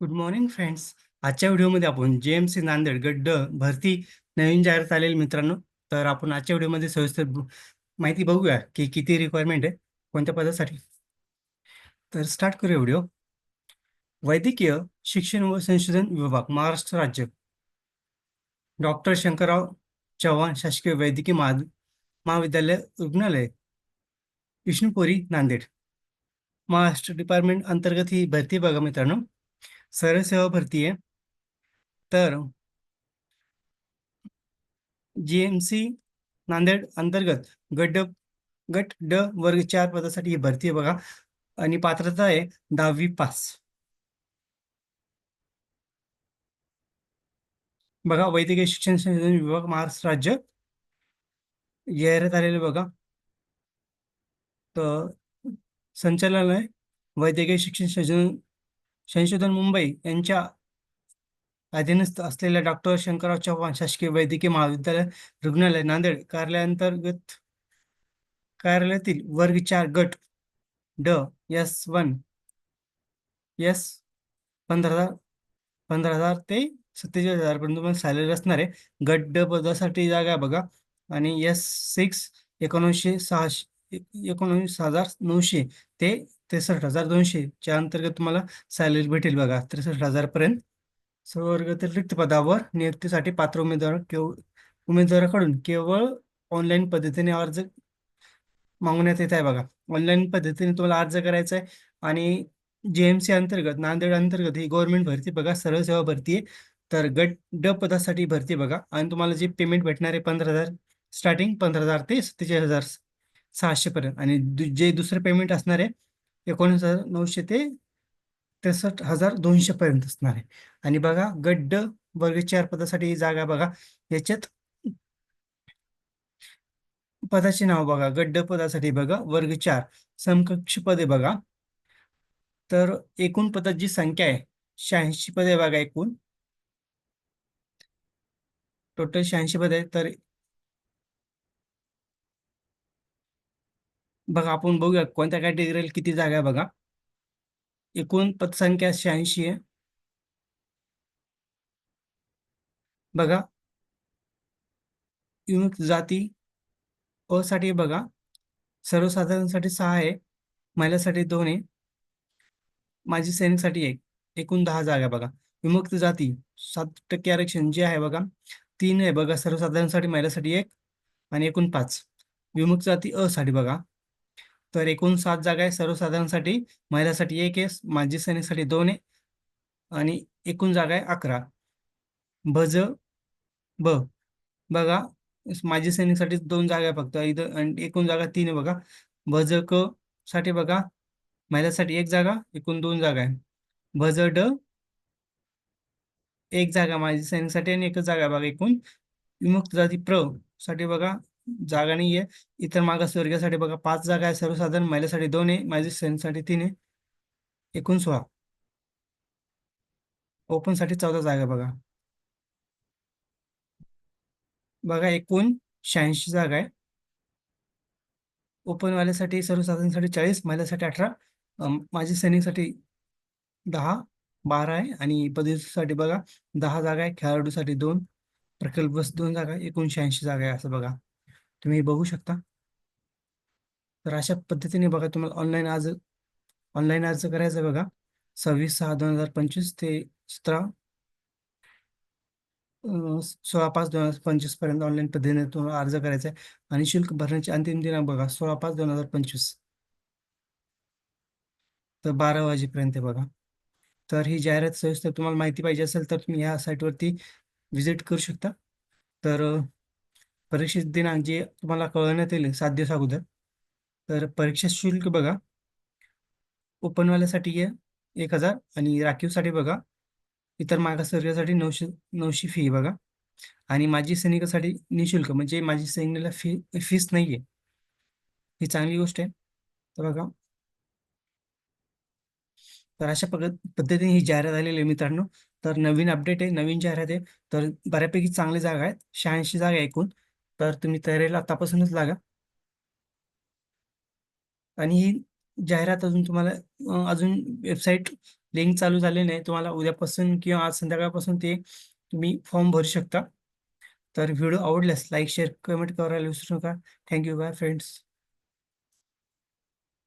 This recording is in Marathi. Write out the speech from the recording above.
गुड मॉर्निंग फ्रेंड्स आजच्या व्हिडिओमध्ये आपण जे एम सी नांदेड गड्ड भरती नवीन जाहिरात आलेली मित्रांनो तर आपण आजच्या व्हिडिओमध्ये सविस्तर माहिती बघूया की किती रिक्वायरमेंट आहे कोणत्या पदासाठी. तर स्टार्ट करूया व्हिडिओ. वैद्यकीय शिक्षण व संशोधन विभाग महाराष्ट्र राज्य. डॉक्टर शंकरराव चव्हाण शासकीय वैद्यकीय महा महाविद्यालय रुग्णालय. विष्णुपुरी नांदेड. महाराष्ट्र डिपार्टमेंट अंतर्गत ही भरती बघा मित्रांनो. सरळ सेवा भरती आहे. तर जी एम सी नांदेड अंतर्गत गट गट ड वर्ग चार पदासाठी ही भरती आहे बघा. आणि पात्रता आहे दहावी पास. बघा वैद्यकीय शिक्षण संशोधन विभाग महाराष्ट्र राज्य. जाहिरात आलेले बघा. तर संचालनालय वैद्यकीय शिक्षण संशोधन संशोधन मुंबई यांच्या अधीनस्थ असलेल्या डॉक्टर शंकरराव चव्हाण शासकीय वैद्यकीय महाविद्यालय रुग्णालय नांदेड कार्यालयांतर्गत कार्यालयातील वर्ग चार गट ड एस वन एस पंधरा हजार पंधरा हजार ते सत्तेचाळीस हजार पण सॅलरी असणार आहे गट ड पदासाठी जागा बघा. आणि एस सिक्स एकोणऐंशी सहाशे ए- एकोणवीस हजार नऊशे ते त्रेसष्ट हजार दोनशे च्या अंतर्गत तुम्हाला सॅलरी भेटेल बघा त्रेसष्ट हजार पर्यंत सर्व रिक्त पदावर नियुक्तीसाठी पात्र उमेदवार केवळ उमेदवाराकडून केवळ ऑनलाईन पद्धतीने अर्ज मागवण्यात येत आहे बघा. ऑनलाईन पद्धतीने तुम्हाला अर्ज करायचा आहे आणि जे एम सी अंतर्गत नांदेड अंतर्गत ही गव्हर्नमेंट भरती बघा सरळ सेवा भरती आहे. तर गट ड पदासाठी भरती बघा आणि तुम्हाला जे पेमेंट भेटणार आहे पंधरा हजार स्टार्टिंग पंधरा हजार ते सत्तेचाळीस हजार सहाशे पर्यंत आणि दु- जे दुसरं पेमेंट असणार आहे एकोणीस हजार नऊशे ते त्रेसष्ट हजार दोनशे पर्यंत असणार आहे. आणि बघा गड्ड वर्ग चार पदासाठी जागा बघा याच्यात पदाचे नाव बघा गड्ड पदासाठी बघा वर्ग चार समकक्ष पदे बघा. तर एकूण पदाची संख्या आहे शहाऐंशी पदे बघा एकूण. टोटल शहाऐंशी पदे आहे तर बघा आपण बघूया कोणत्या कॅटेगरीला किती जागा आहे बघा. एकूण पदसंख्या शहाऐंशी आहे. बघा. विमुक्त जाती अ साठी बघा. सर्वसाधारणसाठी सहा आहे. महिलासाठी दोन आहे. माजी सैनिकसाठी एक. एकूण दहा जागा बघा. विमुक्त जाती सात टक्के आरक्षण जे आहे बघा तीन आहे बघा. सर्वसाधारणसाठी महिलासाठी एक आणि एकूण पाच. विमुक्त जाती अ साठी बघा. तर एकूण सात जागा आहे. सर्वसाधारणसाठी महिलासाठी एक आहे माजी सैनिकसाठी दोन आहे आणि एकूण जागा आहे अकरा. भज ब. बघा माजी सैनिकसाठी दोन जागा आहे फक्त. इथं आणि एकूण जागा तीन आहे बघा. भज क साठी बघा महिलासाठी एक जागा एकूण दोन जागा आहे. भज ड एक जागा माजी सैनिकसाठी आणि एकच जागा बघा. एकूण विमुक्त जाती प्रसाठी बघा जागा नाही आहे इतर मागासवर्गीयासाठी बघा पाच जागा आहे सर्वसाधारण. महिलासाठी दोन आहे माझी सैनिकसाठी तीन आहे. एकूण सोळा. ओपनसाठी चौदा जागा आहे बघा. बघा एकूण शहाऐंशी जागा आहे. ओपनवाल्यासाठी सर्वसाधारणसाठी चाळीस महिलासाठी अठरा. माझी सैनिकसाठी दहा बारा आहे. आणि पदवीसाठी बघा दहा जागा आहे. खेळाडूसाठी दोन प्रकल्प दोन जागा एकूण शहाऐंशी जागा आहे असं बघा. तुम्ही बघू शकता. तर अशा पद्धतीने बघा तुम्हाला ऑनलाईन अर्ज ऑनलाईन अर्ज करायचा आहे बघा. सव्वीस सहा दोन हजार पंचवीस ते सतरा सोळा पाच दोन हजार पंचवीसपर्यंत ऑनलाईन पद्धतीने तुम्हाला अर्ज करायचा आहे. आणि शुल्क भरण्याचे अंतिम दिनांक बघा सोळा पाच दोन हजार पंचवीस. तर बारा वाजेपर्यंत बघा. तर ही जाहिरात सविस्तर तुम्हाला माहिती पाहिजे असेल तर तुम्ही ह्या साईटवरती व्हिजिट करू शकता. तर परीक्षेचे दिनांक जे तुम्हाला कळवण्यात येईल सात दिवस अगोदर. तर परीक्षा शुल्क बघा. ओपनवाल्यासाठी एक हजार. आणि राखीवसाठी बघा. इतर मागासवर्गासाठी नऊशे नऊशे फी बघा. आणि माजी सैनिकासाठी निशुल्क. म्हणजे माजी सैनिकाला फी फीस नाही आहे. ही चांगली गोष्ट आहे. तर बघा. तर अशा पद्धतीने ही जाहिरात आलेली आहे मित्रांनो. तर नवीन अपडेट आहे नवीन जाहिरात आहे. तर बऱ्यापैकी चांगली जागा आहेत. शहाऐंशी जागा एकूण. तर तुम्ही तयारीला आतापासूनच लागा. आणि ही जाहिरात अजून तुम्हाला अजून वेबसाईट लिंक चालू झाली नाही. तुम्हाला उद्यापासून किंवा आज संध्याकाळपासून ते तुम्ही फॉर्म भरू शकता. तर व्हिडिओ आवडल्यास लाईक शेअर कमेंट करायला विसरू नका. Thank you bye friends